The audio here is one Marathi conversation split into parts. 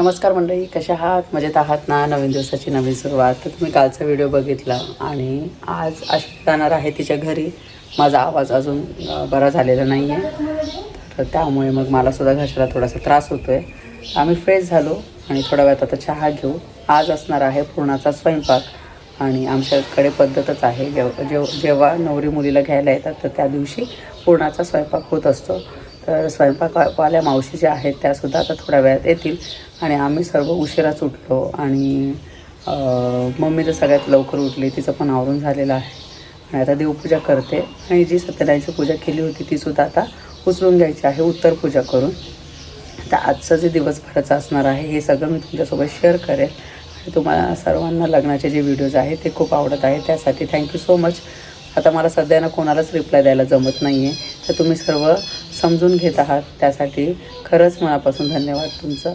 नमस्कार मंडळी कशा आहात? मजेत आहात ना? नवीन दिवसाची नवीन सुरुवात. तर तुम्ही कालचा व्हिडिओ बघितला आणि आज अशी जाणार आहे तिच्या घरी. माझा आवाज अजून बरा झालेला नाही आहे तर त्यामुळे मग मलासुद्धा घशाला थोडासा त्रास होतो आहे आम्ही फ्रेश झालो आणि थोड्या वेळात आता चहा घेऊ. आज असणार आहे पूर्णाचा स्वयंपाक आणि आमच्याकडे पद्धतच आहे. जेव जेव जेव्हा नवरी मुलीला घ्यायला येतात तर त्या दिवशी पूर्णाचा स्वयंपाक होत असतो. तर स्वयंपाकवाल्या मावशी ज्या आहेत त्यासुद्धा आता थोड्या वेळात येतील. आणि आम्ही सर्व उशिराच उठलो आणि मम्मी तर सगळ्यात लवकर उठली तिचं पण आवरून झालेलं आहे. आणि आता देवपूजा करते. आणि जी सत्यनारायणची पूजा केली होती तीसुद्धा आता उचलून घ्यायची आहे उत्तर पूजा करून. तर आजचं जे दिवसभराचं असणार आहे हे सगळं मी तुमच्यासोबत शेअर करेल. आणि तुम्हाला सर्वांना लग्नाचे जे व्हिडिओज आहेत ते खूप आवडत आहे त्यासाठी थँक्यू सो मच. आता मला सध्या ना कोणालाच रिप्लाय द्यायला जमत नाही आहे तर तुम्ही सर्व समजून घेत आहात. त्यासाठी खरंच मनापासून धन्यवाद तुमचं.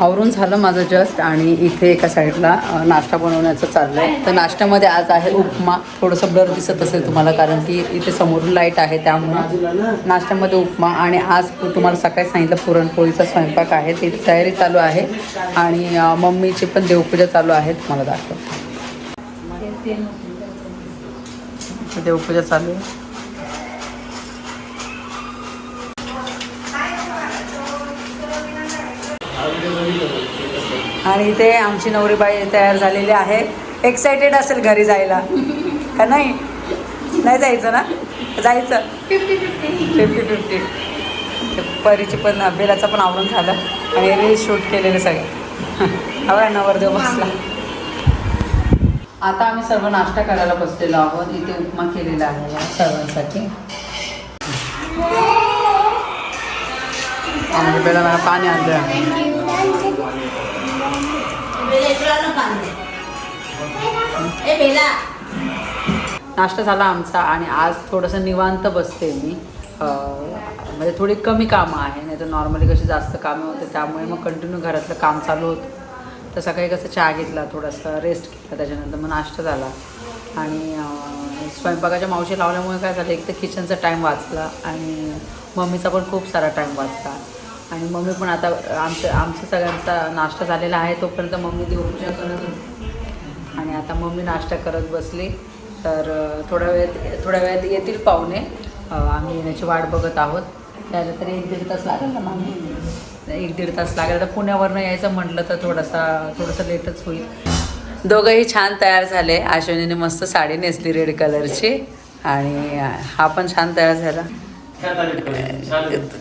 आवरून झालं माझं जस्ट आणि इथे एका साईडला नाश्ता बनवण्याचं चाललं आहे तर नाश्त्यामध्ये आज आहे उपमा. थोडंसं ब्लर दिसत असेल तुम्हाला कारण की इथे समोरून लाइट आहे त्यामुळे नाश्त्यामध्ये उपमा. आणि आज तुम्हाला सकाळी सांगितलं पुरणपोळीचा स्वयंपाक आहे. ती तयारी चालू आहे. आणि मम्मीची पण देवपूजा चालू आहे. तुम्हाला दाखवतो. देवपूजा चालू आहे. आणि इथे आमची नवरी बाई तयार झालेली आहे. एक्सायटेड असेल घरी जायला. का नाही? नाही जायचं ना? जायचं. फिफ्टी फिफ्टी परीची पण बेलाचं पण आवडून झालं. आणि रील शूट केलेलं सगळं. हवा नवरदेव बसला. आता आम्ही सर्व नाश्ता करायला बसलेलो आहोत. इथे उपमा केलेला आहे सर्वांसाठी. मला पाणी आणलं नाश्ता झाला आमचा आणि आज थोडंसं निवांत बसते मी. म्हणजे थोडी कमी कामं आहे नाही तर नॉर्मली कशी जास्त कामं होते त्यामुळे मग कंटिन्यू घरातलं काम चालू होतं. तर सकाळी कसं चहा घेतला थोडासा रेस्ट केला त्याच्यानंतर मग नाश्ता झाला. आणि स्वयंपाकाच्या मावशी लावल्यामुळे काय झालं एक तर किचनचा टाईम वाचला आणि मम्मीचा पण खूप सारा टाईम वाचला. आणि मम्मी पण आता आमचं आमचं सगळ्यांचा नाश्ता झालेला आहे तोपर्यंत मम्मी देवपूजा करत होती. आणि आता मम्मी नाश्ता करत बसली. तर थोड्या वेळात थोड्या वेळात येतील पाहुणे. आम्ही येण्याची वाट बघत आहोत. त्याला तरी एक दीड तास लागेल ना मम्मी? एक दीड तास लागेल. आता पुण्यावरनं यायचं म्हटलं तर थोडासा थोडंसं लेटच होईल. दोघंही छान तयार झाले. अश्विनीने मस्त साडी नेसली रेड कलरची आणि हा पण छान तयार झाला.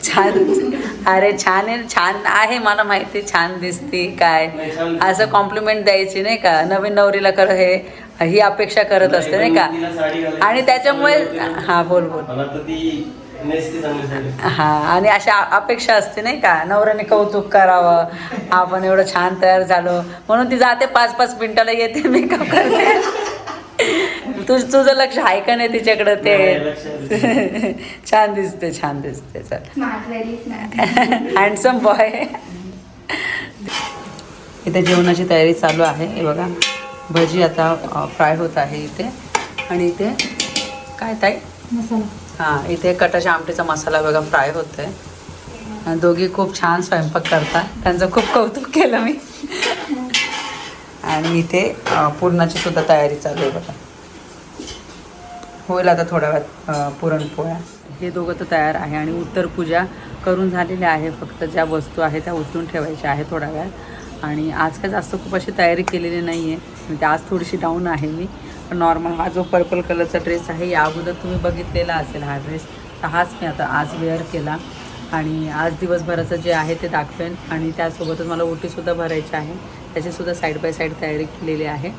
छान अरे छान आहे छान आहे मला माहिती छान दिसती काय? असं कॉम्प्लिमेंट द्यायची नाही का? नवीन नवरीला कर हे ही अपेक्षा करत असते नाही का? आणि त्याच्यामुळे हा बोल बोल. हा आणि अशा अपेक्षा असते नाही का? नवऱ्याने कौतुक करावं आपण एवढं छान तयार झालो. म्हणून ती जाते पाच पाच मिनिटाला येते मेकअप करते. तुझ तुझं लक्ष आहे का नाही तिच्याकडं ते छान दिसते छान दिसते. चल. हँडसम बॉय इथे जेवणाची तयारी चालू आहे. हे बघा भजी आता फ्राय होत आहे इथे. आणि इथे काय ताई? मसाला. हां इथे कटाच्या आमटीचा मसाला बघा फ्राय होत आहे दोघी खूप छान स्वयंपाक करतात. त्यांचं खूप कौतुक केलं मी. आणि इथे पुरणाची सुद्धा तयारी चालू आहे बघा. होईल आता थोड्या वेळात पुरणपोळ्या. हे दोघं तर तयार आहे आणि उत्तर पूजा करून झालेली आहे. फक्त ज्या वस्तू आहे त्या उचलून ठेवायच्या आहे थोड्या वेळात. आणि आज काय जास्त खूप अशी तयारी केलेली नाही आहे म्हणजे आज थोडीशी डाऊन आहे मी. नॉर्मल हा जो पर्पल कलरचा ड्रेस आहे या अगोदर तुम्ही बघितलेला असेल हा ड्रेस तर हाच मी आता आज वेअर केला. आणि आज दिवसभराचं जे आहे ते दाखवेन. आणि त्यासोबतच मला ओटीसुद्धा भरायची आहे. त्याचीसुद्धा साईड बाय साईड तयारी केलेली आहे.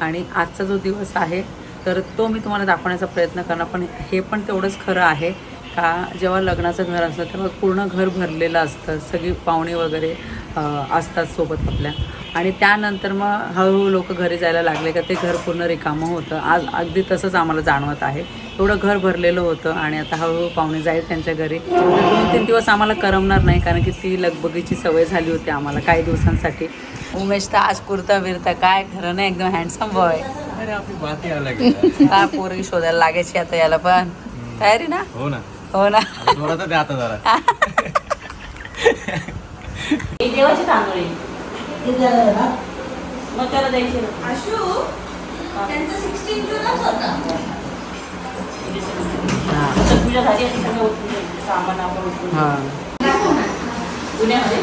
आणि आजचा जो दिवस आहे तर तो मी तुम्हाला दाखवण्याचा प्रयत्न करणार. पण हे पण तेवढंच खरं आहे. का जेव्हा लग्नाचं घर असतं तेव्हा पूर्ण घर भरलेलं असतं. सगळी पाहुणे वगैरे असतात सोबत आपल्या. आणि त्यानंतर मग हळूहळू लोक घरी जायला लागले का ते घर पूर्ण रिकामं होतं. आज अगदी तसंच आम्हाला जाणवत आहे. एवढं घर भरलेलं होतं आणि आता हळूहळू पाहुणे जाईल त्यांच्या घरी. तर दोन तीन दिवस आम्हाला करमणार नाही कारण की ती लगबगीची सवय झाली होती आम्हाला काही दिवसांसाठी. उमेश तर आज कुर्ता बिरता काय? खरं नाही एकदम हँडसम बॉय काय पोरगी शोधायला लागायची आता याला पण. तयारी ना? हो ना. हो ना. जोरात द्या आता जरा. हे देवाचे तांदूळ आहे. मग त्याला द्यायचे ना. तर पूजा झाली अशी सगळं उचलून द्यायचं. सामान आपण उचलून हां. पुण्यामध्ये?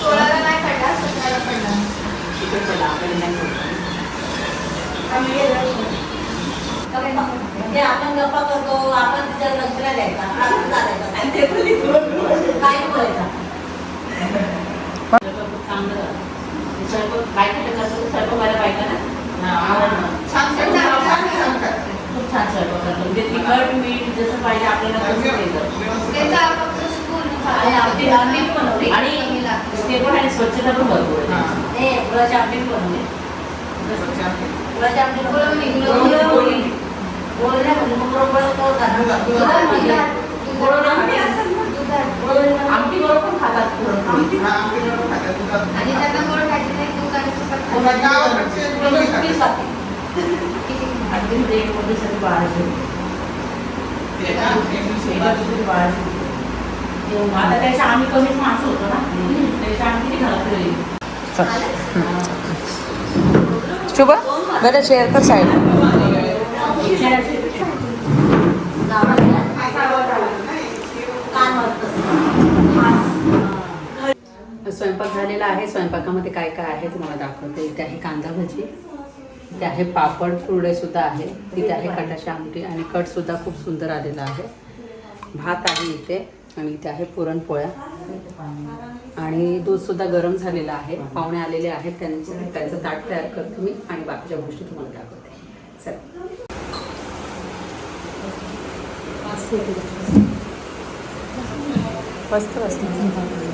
सोळाला नाही पडला सतराला पडला तिकडे चला, आपल्याला नाही होत. ते आपण गप्पा करतो आपण तिच्या लक्षला द्यायचा. आपण चालायचं. आणि ते पण काय बोलायचं. खूप चांगलं बायका बायका ना? छान खूप स्वयंपाक करतात म्हणजे तिखट मीठ जसं पाहिजे आपल्याला आणि ते पण आणि स्वच्छता पण भरपूर आहे. हे. गुळाची आमटी बनवली गुळाची आमटी बरोबर खातात आणि त्यांना गोड नाही आता त्याच्या आम्ही कमीच माणसं होतो ना त्याच्या आम्ही किती घरात शुभ? बरं शेअर कर साईड स्वयंपाक झालेला आहे. स्वयंपाकामध्ये काय काय आहे तुम्हाला दाखवते. इथे आहे कांदा भजी इथे आहे पापड कुरडे सुद्धा आहे. तिथे आहे कटाची आमटी आणि कट सुद्धा खूप सुंदर आलेला आहे. भात आहे इथे आणि इथे आहे पुरणपोळ्या. आणि दूध सुद्धा गरम झालेलं आहे. पाहुणे आलेले आहेत. त्यांचं त्यांचं ताट तयार करते मी आणि बाकीच्या गोष्टी तुम्हाला दाखवते. चल. मस्त मस्त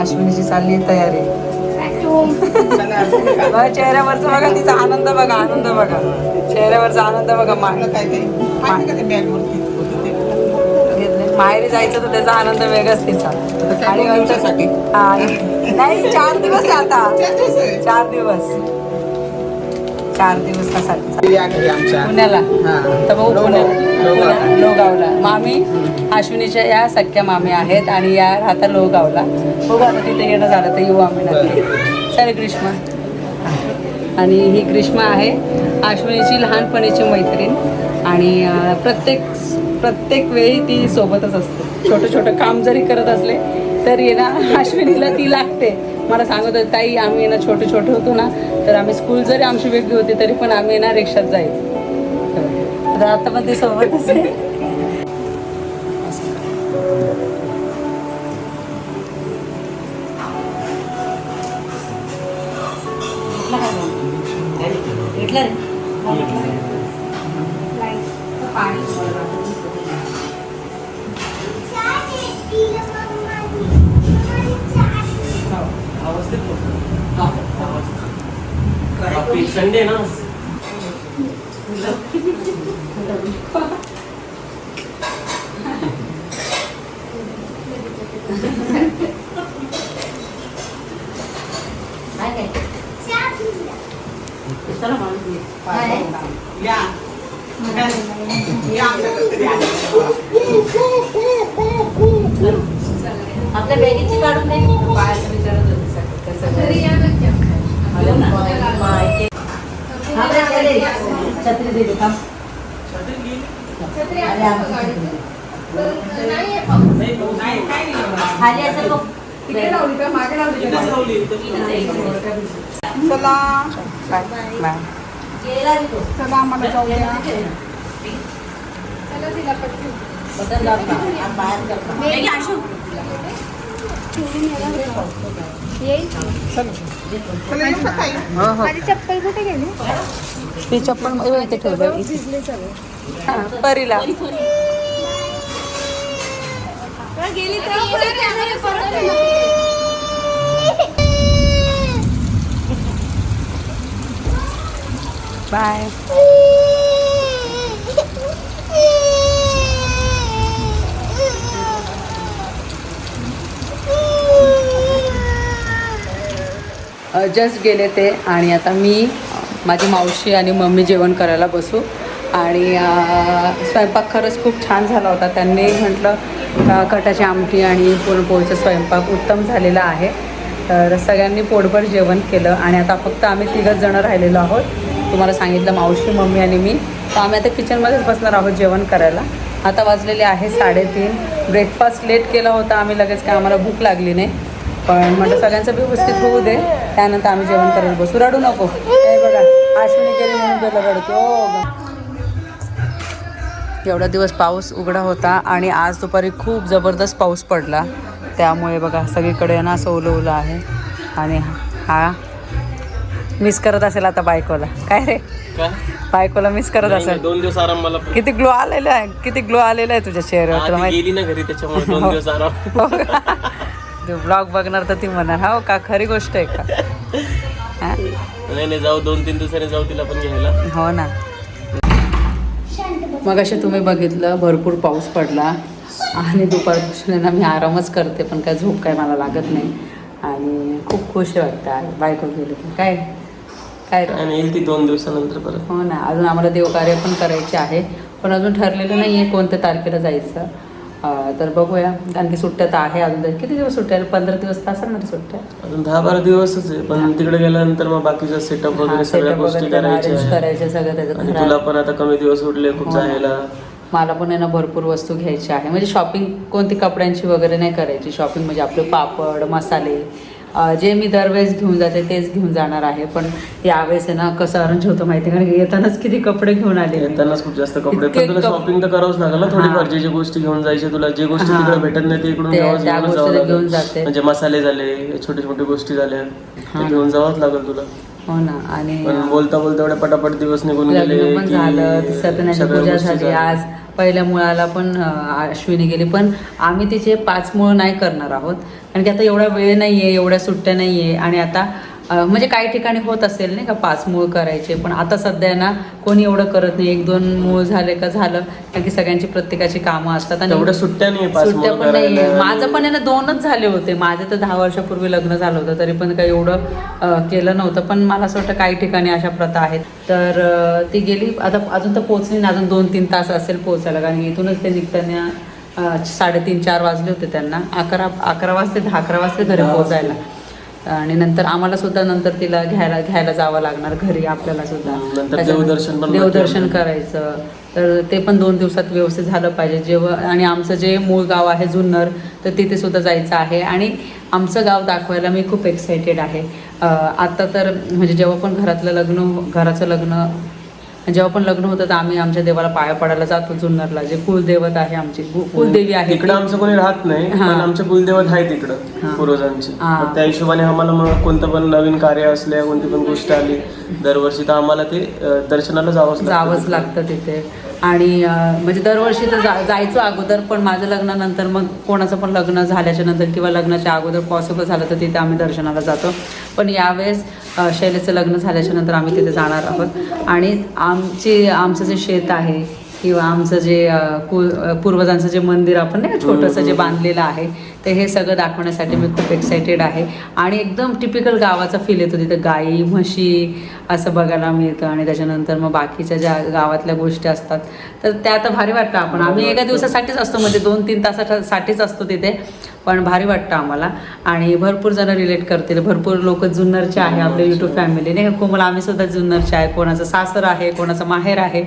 अश्विनीची चालली तयारी. चेहऱ्यावरचा बघा तिचा आनंद बघा आनंद बघा. चेहऱ्यावरचा आनंद बघा. माहेरी जायचं तर त्याचा आनंद वेगळाच तिचा. आणि नाही चार दिवस आता. चार दिवस. चार दिवसासाठी. या घरी आमच्या. पुण्याला. हा. तर लोगाव- पुण्याला लोगावला. मामी अश्विनीच्या या सख्या मामी आहेत आणि या राहतात लोगावला. बघू आता तिथे येणं झालं तर येऊ आम्ही नक्की. चल ग्रीष्मा. आणि ही ग्रीष्मा आहे अश्विनीची लहानपणीची मैत्रीण आणि प्रत्येक प्रत्येक वेळी ती सोबतच असते. छोटं छोटं काम जरी करत असले तरी ना अश्विनीला ती लागते. मला सांगत होती ताई आम्ही ना छोटे छोटे होतो ना तर आम्ही स्कूल जरी आमची वेगळी होती तरी पण आम्ही ना रिक्षात जायचो. तर आता पण ती सोबतच आहे. संडे ना काय काय चला माणूस घे. या या आमच्याकडे आले. आपल्या बॅगेची काढून दे पायाचं विचारत होते सगळं. छत्री दे दे, थांब. छत्री आले आहे आमची का गाडीत? छत्री. तर नाहीये पाऊस. नाही, काही नाही. खाली असेल बघ. तिकडे लावली का मागे लावली का? इथेच लावली, इथेच इथेच लावली. आहे. चला बाय बाय गेला रे तो. चला आम्हाला जाऊया चला तिला पटकन. बटन दाब ना. आणि बाहेर कर ना. ये, आशू. येईल. हो हो. माझी चप्पल कुठे गेली? ती चप्पल इथे ठेवलं हा, परीला. गेली बाय. जस्ट गेले ते आणि आता मी माझी मावशी आणि मम्मी जेवण करायला बसू. आणि स्वयंपाक खरंच खूप छान झाला होता. त्यांनी म्हटलं कटाची आमटी आणि पुरणपोळीचा स्वयंपाक उत्तम झालेला आहे. तर सगळ्यांनी पोटभर जेवण केलं आणि आता फक्त आम्ही तिघंच जणं राहिलेलो आहोत. तुम्हाला सांगितलं मावशी मम्मी आणि मी. तर आम्ही आता किचनमध्येच बसणार आहोत जेवण करायला. आता वाजलेले आहे साडेतीन. ब्रेकफास्ट लेट केला होता आम्ही लगेच काय आम्हाला भूक लागली नाही. पण म्हटलं सगळ्यांचं व्यवस्थित होऊ दे. त्यानंतर आम्ही जेवण करायला बसू. रडू नको. हे बघा अश्विनी गेली म्हणून गेलं रडतो. हो. एवढा दिवस पाऊस उघडा होता आणि आज दुपारी खूप जबरदस्त पाऊस पडला. त्यामुळे बघा सगळीकडे ना असं ओलं ओलं आहे. आणि हा मिस करत असेल आता बायकोला. काय रे? बायकोला मिस करत असेल. दोन दिवस आराम मला. किती ग्लो आलेला आहे. किती ग्लो आलेला आहे तुझ्या चेहऱ्यावर. तुला माहिती तू ब्लॉग बघणार तर ती म्हणणार हो का? खरी गोष्ट आहे का? हा? नाही नाही जाऊ दोन तीन दिवसांनी जाऊ तिला पण घ्यायला. हो ना. मग असे तुम्ही बघितलं भरपूर पाऊस पडला आणि दुपारपासून आहे ना मी आरामच करते पण काय झोप काय मला लागत नाही. आणि खूप खुश वाटतं बायको गेली की. काय? काय रे? आणि येईल ती दोन दिवसानंतर परत. हो ना अजून आम्हाला देवकार्य पण करायचे आहे पण अजून ठरलेलं नाही आहे कोणत्या तारखेला जायचं. तर बघूया कारण की सुट्ट्या तर आहे अजून. किती दिवस सुट्ट्या? पंधरा दिवस तर असणार सुट्ट्या अजून दहा बारा दिवसच आहे पण तिकडे गेल्यानंतर मग बाकीचा सेटअप वगैरे सगळ्या गोष्टी करायच्या सगळं. तुला पण आता कमी दिवस उरले खूप हो. जायला मला पण आहे ना भरपूर वस्तू घ्यायची आहे म्हणजे शॉपिंग कोणती कपड्यांची वगैरे नाही करायची शॉपिंग म्हणजे आपले पापड मसाले जे मी दरवेळेस घेऊन जाते तेच घेऊन जाणार आहे पण यावेळेस आहे ना कसं अरेंज होतं माहिती? कारण येतानाच किती कपडे घेऊन आले. येतानाच खूप जास्त कपडे पण तुला शॉपिंग तर करावंच लागेल ना थोडीफार हा. जे जे गोष्टी घेऊन जायचे तुला जे गोष्टी. तिकडे भेटत नाही ते इकडून घेऊन जाते. म्हणजे मसाले झाले छोटी छोटी गोष्टी झाल्या. ते घेऊन जावंच लागेल तुला हो ना आणि बोलता बोलता एवढे पटापट दिवस निघून गेले झालं सत्यनारायण सगळ्या पूजा झाली. आज पहिल्या मुळाला पण अश्विनी गेली. पण आम्ही तिचे पाच मुळं नाही करणार आहोत. कारण की आता एवढा वेळ नाही आहे एवढ्या सुट्ट्या नाही आहे आणि आता म्हणजे काही ठिकाणी होत असेल नाही का पाच मूळ करायचे पण आता सध्या ना कोणी एवढं करत नाही. एक दोन मूळ झाले का झालं कारण की सगळ्यांची प्रत्येकाची कामं असतात तेवढ्या सुट्ट्या नाही सुट्ट्या पण नाही. माझं पण आहे ना दोनच झाले होते. माझे तर दहा वर्षापूर्वी लग्न झालं होतं तरी पण काही एवढं केलं नव्हतं. पण मला असं वाटतं काही ठिकाणी अशा प्रथा आहेत. तर ती गेली. आता अजून तर पोचली ना अजून दोन तीन तास असेल पोचायला कारण इथूनच ते निघताना साडेतीन चार वाजले होते त्यांना. अकरा अकरा वाजते दहा अकरा वाजते घरी पोचायला आणि नंतर आम्हाला सुद्धा नंतर तिला घ्यायला घ्यायला जावं लागणार घरी आपल्याला सुद्धा. देवदर्शन देवदर्शन करायचं. तर ते पण दोन दिवसात व्यवस्थित झालं पाहिजे. जेव्हा आणि आमचं जे मूळ गाव आहे जुन्नर तर तिथे सुद्धा जायचं आहे. आणि आमचं गाव दाखवायला मी खूप एक्सायटेड आहे. आता तर म्हणजे जेव्हा पण घरातलं लग्न घराचं लग्न जेव्हा पण लग्न होतं तर आम्ही आमच्या देवाला पाया पडायला जातो जुन्नरला जे कुलदैवत आहे आमची कु- कुलदेवी आहे तिकडं आमचं कोणी राहत नाही हा. पण आमचे कुलदेवत आहे हा. तिकडं पूर्वजांची हा. त्या हिशोबाने आम्हाला मग कोणतं पण नवीन कार्य असल्या कोणती पण गोष्ट आली दरवर्षी तर आम्हाला ते दर्शनाला जावंच. जावंच लागतं तिथे आणि म्हणजे दरवर्षी तर जा जायचो अगोदर पण माझं लग्नानंतर मग कोणाचं पण लग्न झाल्याच्यानंतर किंवा लग्नाच्या अगोदर पॉसिबल झालं तर तिथे आम्ही दर्शनाला जातो. पण यावेळेस शैलेचं लग्न झाल्याच्यानंतर आम्ही तिथे जाणार आहोत. आणि आमची आमचं जे शेत आहे किंवा आमचं जे अं, पूर्वजांचं जे मंदिर आपण नाही का छोटंसं जे बांधलेलं आहे ते हे सगळं दाखवण्यासाठी मी खूप एक्सायटेड आहे. आणि एकदम टिपिकल गावाचा फील येतो तिथं. गाई म्हशी असं बघायला मिळतं आणि त्याच्यानंतर मग बाकीच्या ज्या गावातल्या गोष्टी असतात तर त्या तर भारी वाटतं आपण. आम्ही एका दिवसासाठीच असतो म्हणजे दोन तीन तासासाठीच असतो तिथे पण भारी वाटतं आम्हाला. आणि भरपूर जण रिलेट करतील. भरपूर लोक जुन्नरचे आहे आपले युट्यूब फॅमिली नाही का? कोमल आम्ही सुद्धा जुन्नरचे आहे. कोणाचं सासर आहे कोणाचं माहेर आहे.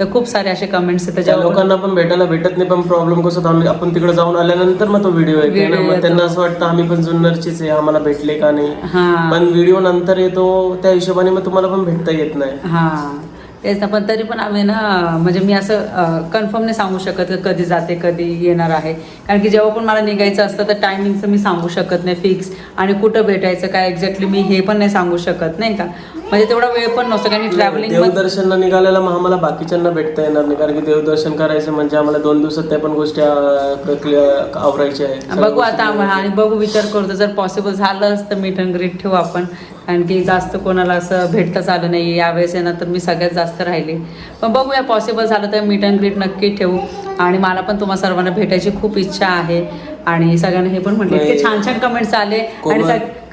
तर खूप सारे असे कमेंट्स येतात. त्या जेव्हा पण- लोकांना पण भेटायला भेटत नाही पण प्रॉब्लेम कसं आम्ही आपण तिकडे जाऊन आल्यानंतर मग तो व्हिडिओ ना मग त्यांना. असं वाटतं आम्ही पण जुन्नरचीच आहे आम्हाला भेटले का नाही? हां. पण व्हिडिओ नंतर येतो त्या हिशोबाने मग तुम्हाला पण भेटता येत नाही. हां. तेच ना पण तरी पण आम्ही ना म्हणजे मी असं कन्फर्म नाही सांगू शकत की कधी जाते कधी येणार आहे. कारण की जेव्हा पण मला निघायचं असतं तर टायमिंगचं मी सांगू शकत नाही फिक्स आणि कुठं भेटायचं काय एक्झॅक्टली मी हे पण नाही सांगू शकत नाही का? म्हणजे तेवढा वेळ पण नसतो कारण ट्रॅव्हलिंग देवदर्शनला निघालेला मग आम्हाला बाकीच्यांना भेटता येणार नाही कारण की देवदर्शन करायचं म्हणजे आम्हाला दोन दिवसात त्या पण गोष्टी आवरायच्या आहेत. बघू आता आम्हाला आणि बघू विचार करतो जर पॉसिबल झालंच तर मीट अँड ग्रीट ठेवू आपण कारण की जास्त कोणाला असं भेटताच आलं नाही. यावेळेस ना तर मी सगळ्यात जास्त राहिले. पण बघूया पॉसिबल झालं तर मीट अँड ग्रीट नक्की ठेवू. आणि मला पण तुम्हा सर्वांना भेटायची खूप इच्छा आहे. आणि सगळ्यांना हे पण म्हटले छान छान कमेंट्स आले. आणि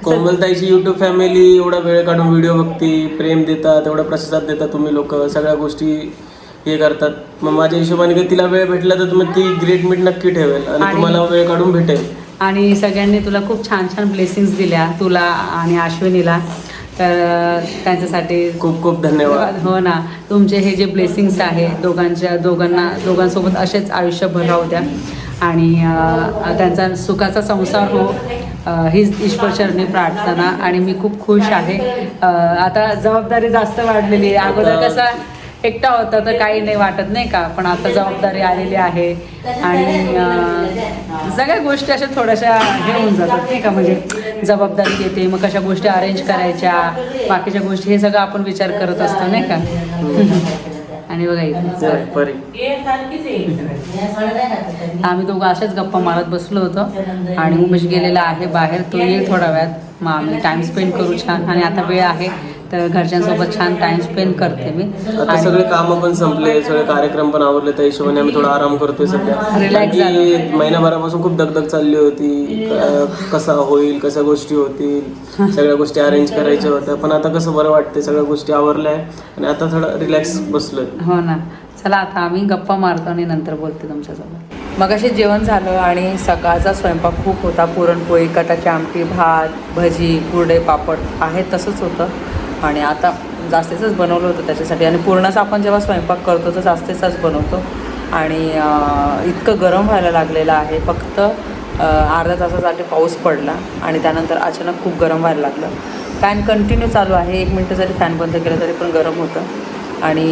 कोमलताईची युट्यूब फॅमिली एवढा वेळ काढून व्हिडिओ बघते प्रेम देतात एवढा प्रतिसाद देतात तुम्ही लोक. सगळ्या गोष्टी हे करतात. मग माझ्या हिशोबाने तिला वेळ भेटला तर तुम्ही ती ग्रेट मीट नक्की ठेवेल. आणि- तुम्हाला वेळ काढून भेटेल. आणि सगळ्यांनी तुला खूप छान छान ब्लेसिंग्स दिल्या तुला आणि अश्विनीला. तर त्यांच्यासाठी खूप खूप धन्यवाद. हो ना. तुमचे हे जे ब्लेसिंग्स आहे दोघांच्या दोघांना दोघांसोबत असेच आयुष्यभर राहू द्या. आणि त्यांचा सुखाचा संसार हो. हीच ईश्वरचरणी प्रार्थना. आणि मी खूप खुश आहे. आता जबाबदारी जास्त वाढलेली आहे. अगोदर कसा एकटा होता तर काही नाही वाटत नाही का? पण आता जबाबदारी आलेली आहे. आणि सगळ्या गोष्टी अशा थोड्याशा हे होऊन जातात नाही का? म्हणजे जबाबदारी येते मग कशा गोष्टी अरेंज करायच्या बाकीच्या गोष्टी हे सगळं आपण विचार करत असतो नाही का? आणि बघा इथे. परी आम्ही दोघं अशाच गप्पा मारत बसलो होतो आणि उमेश गेलेला आहे बाहेर तो येईल थोड्या वेळात. मग आम्ही टाइम स्पेंड करू छान. आणि आता वेळ आहे तर घरच्यांसोबत छान टाइम स्पेंड करते मी. आता आणि सगळे कामं पण संपले सगळे कार्यक्रम पण आवरले त्या हिशोबाने आम्ही थोडा आराम करतोय सध्या. Relax झालो. महिनाभरापासून खूप दगदग चालली होती. क- कसा होईल कशा गोष्टी होतील सगळ्या गोष्टी अरेंज करायच्या होत्या. पण आता कसं बरं वाटते सगळ्या गोष्टी आवरल्या आहे. आणि आता थोडं रिलॅक्स बसलोय. हो ना. चला आता आम्ही गप्पा मारतो आणि नंतर बोलते तुमच्यासोबत. मग असे जेवण झालं आणि सकाळचा स्वयंपाक खूप होता. पुरणपोळी कटाची आमटी भात भजी कुरडे पापड. आहे तसंच होतं. आणि आता जास्तीचंच बनवलं होतं त्याच्यासाठी. आणि पूर्णच आपण जेव्हा स्वयंपाक करतो तर जास्तीचाच बनवतो. आणि इतकं गरम व्हायला लागलेलं आहे. फक्त अर्ध्या तासासाठी पाऊस पडला आणि त्यानंतर अचानक खूप गरम व्हायला लागलं. फॅन कंटिन्यू चालू आहे. एक मिनटं जरी फॅन बंद केलं तरी पण गरम होतं. आणि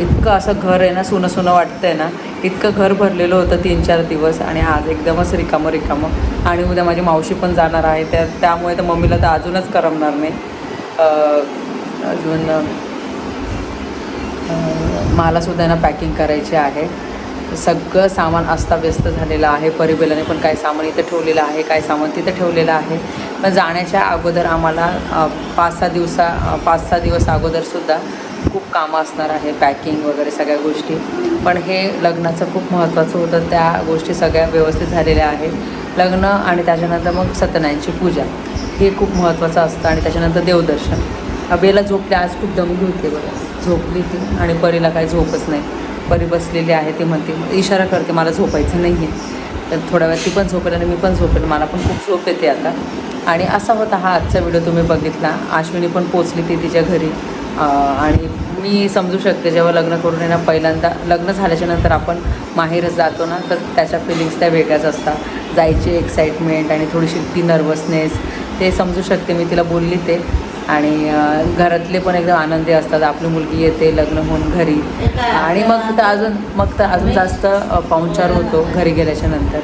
इतकं असं घर आहे ना सुनं सुनं आहे ना इतकं घर भरलेलं होतं तीन चार दिवस आणि आज एकदमच रिकामं रिकामं. आणि उद्या माझी मावशी पण जाणार आहे. त्या त्यामुळे तर मम्मीला तर अजूनच करमणार नाही. अजून मलासुद्धा मला सुद्धा ना पॅकिंग करायची आहे. सगळं सामान अस्ताव्यस्त झालेलं आहे. परिबेलाने पण काय सामान इथं ठेवलेलं आहे काय सामान तिथं ठेवलेलं आहे. पण जाण्याच्या अगोदर आम्हाला पाच सहा दिवसा पाच सहा दिवस अगोदरसुद्धा खूप कामं असणार आहे पॅकिंग वगैरे सगळ्या गोष्टी. पण हे लग्नाचं खूप महत्त्वाचं होतं. त्या गोष्टी सगळ्या व्यवस्थित झालेल्या आहेत. लग्न आणि त्याच्यानंतर मग सत्यनारायणची पूजा. हे खूप महत्त्वाचं असतं आणि त्याच्यानंतर देवदर्शन. अबेला झोपली आज खूप दमली होती बघा. झोपली ती आणि परीला काही झोपच नाही. परी बसलेली आहे ती म्हणते इशारा करते मला झोपायचं नाही आहे तर थोड्या वेळ ती पण झोपेल आणि मी पण झोपेल मला पण खूप झोप येते आता. आणि असा होता हा आजचा व्हिडिओ तुम्ही बघितला. आश्विनी पण पोचली ती तिच्या घरी. आणि मी समजू शकते जेव्हा लग्न करून येणार पहिल्यांदा लग्न झाल्याच्यानंतर आपण माहेरच जातो ना तर त्याच्या फिलिंग्स त्या वेगळ्याच असतात. जायची एक्साइटमेंट आणि थोडीशी ती नर्वसनेस ते समजू शकते मी तिला बोलली ते. आणि घरातले पण एकदम आनंदी असतात. आपली मुलगी येते लग्न होऊन घरी. आणि मग तर अजून मग तर अजून जास्त पाहुणचार होतो घरी गेल्याच्यानंतर.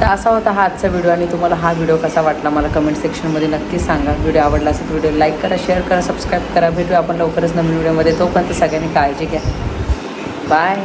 तर असा होता हा आजचा व्हिडिओ आणि तुम्हाला हा व्हिडिओ कसा वाटला मला कमेंट सेक्शनमध्ये नक्की सांगा. व्हिडिओ आवडला असेल व्हिडिओ लाईक करा शेअर करा सबस्क्राईब करा. भेटूया आपण लवकरच नवीन व्हिडिओमध्ये. तोपर्यंत सगळ्यांनी काळजी घ्या. बाय.